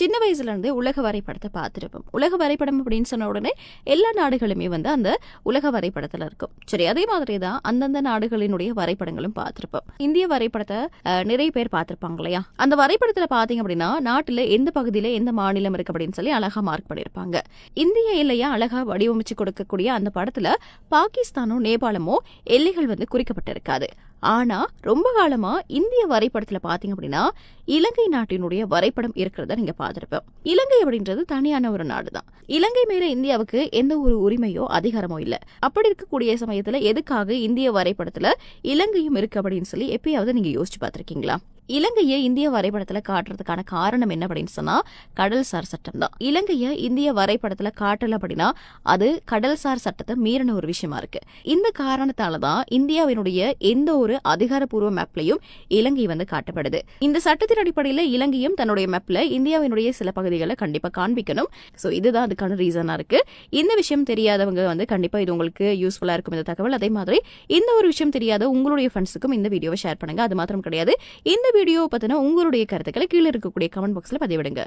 சின்ன வயசுல இருந்தே உலக வரைபடத்தை பார்த்துருப்போம். உலக வரைபடம் அப்படின்னு சொன்ன உடனே எல்லா நாடுகளுமே வந்து அந்த உலக வரைபடத்தில் இருக்கும். சரி அதே மாதிரி தான் அந்தந்த நாடுகளினுடைய வரைபடங்களும் பார்த்துருப்போம். இந்திய வரைபடத்தை நிறைய பேர் பார்த்துருப்பாங்க இல்லையா? அந்த வரைபடத்தில் பார்த்தீங்க அப்படின்னா நாட்டில் எந்த பகுதியில எந்த மாநிலம் இருக்கு அப்படின்னு சொல்லி அழகாக மார்க் பண்ணியிருப்பாங்க இந்திய எல்லையா அழகா வடிவமைச்சு கொடுக்கக்கூடிய அந்த படத்தில் பாகிஸ்தானோ நேபாளமோ எல்லைகள் வந்து குறிக்கப்பட்டிருக்காது. ஆனா ரொம்ப காலமா இந்திய வரைபடத்துல பாத்தீங்க அப்படின்னா இலங்கை நாட்டினுடைய வரைபடம் இருக்கிறத நீங்க பார்த்துருப்போம். இலங்கை அப்படின்றது தனியான ஒரு நாடு தான் இலங்கை மேல இந்தியாவுக்கு எந்த ஒரு உரிமையோ அதிகாரமோ இல்ல. அப்படி இருக்கக்கூடிய சமயத்துல எதுக்காக இந்திய வரைபடத்துல இலங்கையும் இருக்கு அப்படின்னு சொல்லி எப்பயாவது நீங்க யோசிச்சு பார்த்திருக்கீங்களா? இலங்கையை இந்திய வரைபடத்துல காட்டுறதுக்கான காரணம் என்ன அப்படின்னு சொன்னா கடல்சார் சட்டம் தான். இலங்கையை இந்திய வரைபடத்துல காட்டல அப்படின்னா அது கடல்சார் சட்டத்தை மீறின ஒரு விஷயமா இருக்கு. இந்த காரணத்தால தான் இந்தியாவினுடைய எந்த ஒரு அதிகாரப்பூர்வ மேப்லயும் இலங்கை வந்து காட்டப்படுது. இந்த சட்டத்தின் அடிப்படையில இலங்கையும் தன்னுடைய மேப்ல இந்தியாவினுடைய சில பகுதிகளை கண்டிப்பா காண்பிக்கணும். சோ இதுதான் அதுக்கான ரீசனா இருக்கு. இந்த விஷயம் தெரியாதவங்க வந்து கண்டிப்பா இது உங்களுக்கு யூஸ்ஃபுல்லா இருக்கும் இந்த தகவல். அதே மாதிரி இந்த ஒரு விஷயம் தெரியாத உங்களுடைய ஃப்ரெண்ட்ஸுக்கும் இந்த வீடியோவை ஷேர் பண்ணுங்க. அது மாத்திரம் கிடையாது. இந்த வீடியோ பத்தின உங்களுடைய கருத்துக்களை கீழே இருக்கக்கூடிய கமெண்ட் பாக்ஸ்ல பதிவிடுங்க.